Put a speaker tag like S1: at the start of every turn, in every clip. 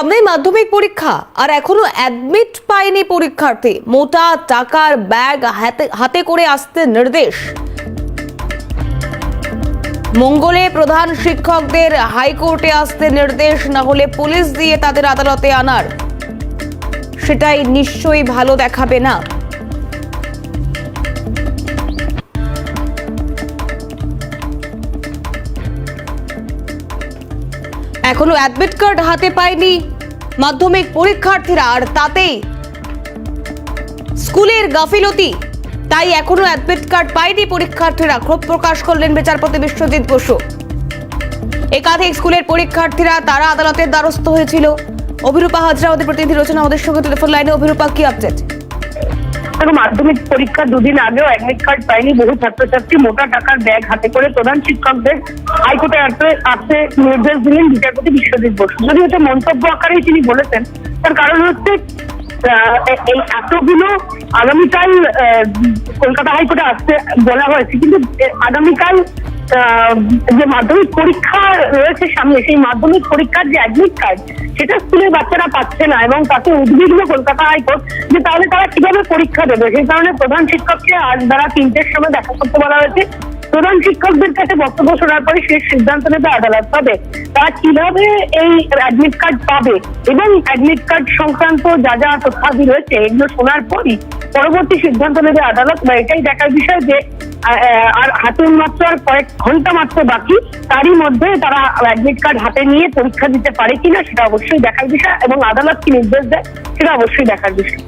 S1: সামনেই মাধ্যমিক পরীক্ষা, আর এখনও অ্যাডমিট পায়নি পরীক্ষার্থী। মোটা টাকার ব্যাগ হাতে হাতে করে আসতে নির্দেশ। মঙ্গলে প্রধান শিক্ষকদের হাইকোর্টে আসতে নির্দেশ, না হলে পুলিশ দিয়ে তাদের আদালতে আনার। সেটাই নিশ্চয়ই ভালো দেখাবে না। এখনও অ্যাডমিট কার্ড হাতে পায়নি। মাধ্যমিক পরীক্ষার্থীরা আর তাতেই। স্কুলের গাফিলতি, তাই এখনও অ্যাডমিট কার্ড পায়নি পরীক্ষার্থীরা, ক্ষোভ প্রকাশ করলেন বিচারপতি বিশ্বজিৎ বসু। একাধিক স্কুলের পরীক্ষার্থীরা, তারা আদালতের দ্বারস্থ হয়েছিল। অভিরূপা হাজরা প্রতিনিধি রয়েছেন আমাদের সঙ্গে। টেলিফোন লাইনে অভিরূপা, কি আপডেট
S2: দেখো মাধ্যমিক পরীক্ষা দুদিন আগেও অ্যাডমিট কার্ড পায়নি বহু ছাত্রছাত্রী মোটা টাকার ব্যাগ হাতে করে প্রধান শিক্ষকদের হাইকোর্টে আসতে আসতে নির্দেশ দিলেন বিচারপতি বিশ্বজিৎ বসু। যদি এটা মন্তব্য আকারেই তিনি বলেছেন, তার কারণ হচ্ছে এই এতগুলো আগামীকাল কলকাতা হাইকোর্টে আসতে বলা হয়েছে। কিন্তু আগামীকাল যে মাধ্যমিক পরীক্ষা রয়েছে সামনে, সেই মাধ্যমিক পরীক্ষার যে অ্যাডমিট কার্ড সেটা স্কুলের বাচ্চারা পাচ্ছে না এবং তাতে উদ্বিগ্ন কলকাতা হাইকোর্ট যে তাহলে তারা কীভাবে পরীক্ষা দেবে? সেই কারণে প্রধান শিক্ষককে আজ তিনটের সময় দেখা করতে বলা হয়েছে। প্রধান শিক্ষকদের কাছে বক্তব্য শোনার পরে শেষ সিদ্ধান্ত নেবে আদালত। তবে তারা কীভাবে এই অ্যাডমিট কার্ড পাবে এবং অ্যাডমিট কার্ড সংক্রান্ত যা যা তথ্যাদি রয়েছে, এগুলো শোনার পরই পরবর্তী সিদ্ধান্ত নেবে আদালত। বা এটাই দেখার বিষয় যে আর হাতে মাত্র আর কয়েক ঘণ্টা মাত্র বাকি, তারই মধ্যে তারা অ্যাডমিট কার্ড হাতে নিয়ে পরীক্ষা দিতে পারে কিনা সেটা অবশ্যই দেখার বিষয়, এবং আদালত কি নির্দেশ দেয় সেটা অবশ্যই দেখার বিষয়।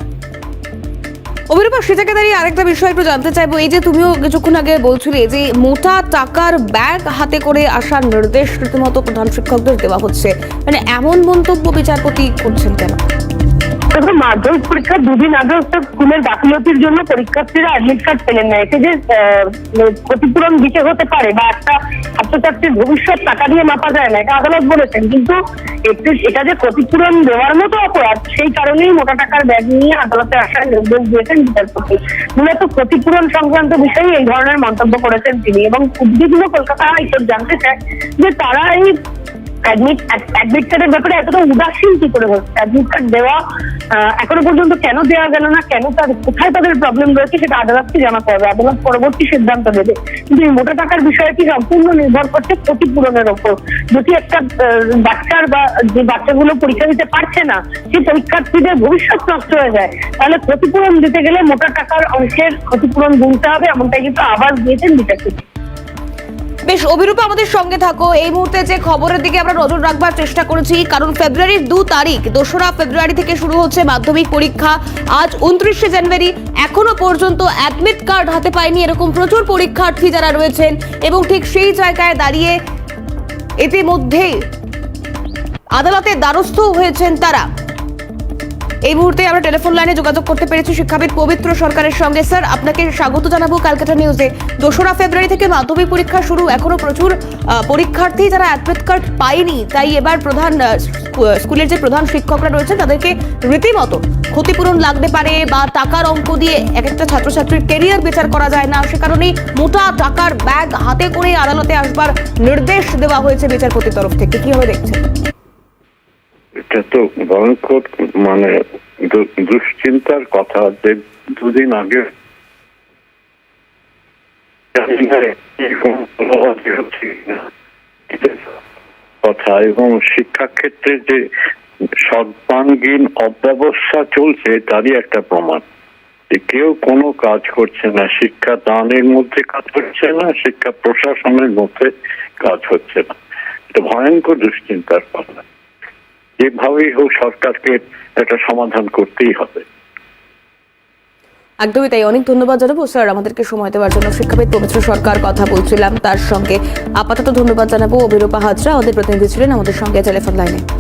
S1: অভিরূপা, সে দাঁড়িয়ে আরেকটা বিষয় একটু জানতে চাইব। এই যে তুমিও কিছুক্ষণ আগে বলছিলে যে মোটা টাকার ব্যাগ হাতে করে আসার নির্দেশ রীতিমতো প্রধান শিক্ষকদের দেওয়া হচ্ছে। মানে এমন মন্তব্য বিচারপতি করছেন কেন?
S2: দেখুন মাধ্যমিক পরীক্ষা দুদিন আগে স্কুলের জন্য পরীক্ষার্থীরা অ্যাডমিট কার্ড পেলেন না। এতে যে ক্ষতিপূরণ দিতে হতে পারে বা একটা ছাত্রছাত্রীর ভবিষ্যৎ টাকা দিয়ে মাপা যায় না, এটা আদালত বলেছেন। কিন্তু এটা যে ক্ষতিপূরণ দেওয়ার মতো অপরাধ, সেই কারণেই মোটা টাকার ব্যাগ নিয়ে আদালতে আসার নির্দেশ দিয়েছেন বিচারপতি। মূলত ক্ষতিপূরণ সংক্রান্ত বিষয়ে এই ধরনের মন্তব্য করেছেন তিনি এবং উদ্বিগ্ন কলকাতা হাইকোর্ট জানতে চায় যে তারা এই অ্যাডমিট কার্ডের ব্যাপারে এতটা উদাসীন কি করে হচ্ছে? অ্যাডমিট কার্ড দেওয়া এখনও পর্যন্ত কেন দেওয়া গেল না? কেন তার, কোথায় তাদের প্রবলেম রয়েছে সেটা আদালতকে জানাতে হবে আদালত পরবর্তী সিদ্ধান্ত নেবে। কিন্তু এই মোটা টাকার বিষয়টি সম্পূর্ণ নির্ভর করছে ক্ষতিপূরণের ওপর? যদি একটা বাচ্চার বা যে বাচ্চাগুলো পরীক্ষা দিতে পারছে না সেই পরীক্ষার্থীদের ভবিষ্যৎ নষ্ট হয়ে যায়। তাহলে ক্ষতিপূরণ দিতে গেলে মোটা টাকার অংশের ক্ষতিপূরণ গুনতে হবে, এমনটাই কিন্তু আবার দিয়েছেন বিচারপতি।
S1: বেশ অভিরূপা আমাদের সঙ্গে থাকো। এই মুহূর্তে যে খবরের দিকে আমরা নজর রাখবার চেষ্টা করেছি, কারণ ফেব্রুয়ারির দু তারিখ, দোসরা ফেব্রুয়ারি থেকে শুরু হচ্ছে মাধ্যমিক পরীক্ষা। আজ উনত্রিশে জানুয়ারি, এখনও পর্যন্ত অ্যাডমিট কার্ড হাতে পায়নি এরকম প্রচুর পরীক্ষার্থী যারা রয়েছেন এবং ঠিক সেই জায়গায় দাঁড়িয়ে ইতিমধ্যেই আদালতে দ্বারস্থ হয়েছেন তারা। এই মুহূর্তে আমরা টেলিফোন লাইনে যোগাযোগ করতে পেরেছি শিক্ষাবিদ পবিত্র সরকারের সঙ্গে। স্যার আপনাকে স্বাগত জানাব ক্যালকাটা নিউজে দোসরা ফেব্রুয়ারি থেকে মাধ্যমিক পরীক্ষা শুরু, এখনও প্রচুর পরীক্ষার্থী যারা অ্যাডমিট কার্ড পায়নি, তাই এবার প্রধান স্কুলের যে প্রধান শিক্ষকরা রয়েছেন, তাদেরকে রীতিমতো ক্ষতিপূরণ লাগতে পারে বা টাকার অঙ্ক দিয়ে এক একটা ছাত্রছাত্রীর কেরিয়ার বিচার করা যায় না। সে কারণেই মোটা টাকার ব্যাগ হাতে করে আদালতে আসবার নির্দেশ দেওয়া হয়েছে বিচারপতির তরফ থেকে। কীভাবে দেখছেন?
S3: এটা ভয়ঙ্কর মানে দুশ্চিন্তার কথা যে দুদিন আগে কথা। এবং শিক্ষাক্ষেত্রে যে সর্বাঙ্গীন অব্যবস্থা চলছে, তারই একটা প্রমাণ। কেউ কোনো কাজ করছে না, শিক্ষা দানের মধ্যে কাজ হচ্ছে না, শিক্ষা প্রশাসনের মধ্যে কাজ হচ্ছে না। এটা ভয়ঙ্কর দুশ্চিন্তার কথা। যেভাবেই হোক সরকারকে একটা সমাধান করতেই হবে।
S1: একদমই তাই। অনেক ধন্যবাদ জানাব। স্যার, আমাদেরকে সময় দেওয়ার জন্য শিক্ষাবিদ পবিত্র সরকার কথা বলছিলাম। তার সঙ্গে আপাতত ধন্যবাদ জানাব। অভিরূপা হাজরা আমাদের প্রতিনিধি ছিলেন আমাদের সঙ্গে টেলিফোন লাইনে।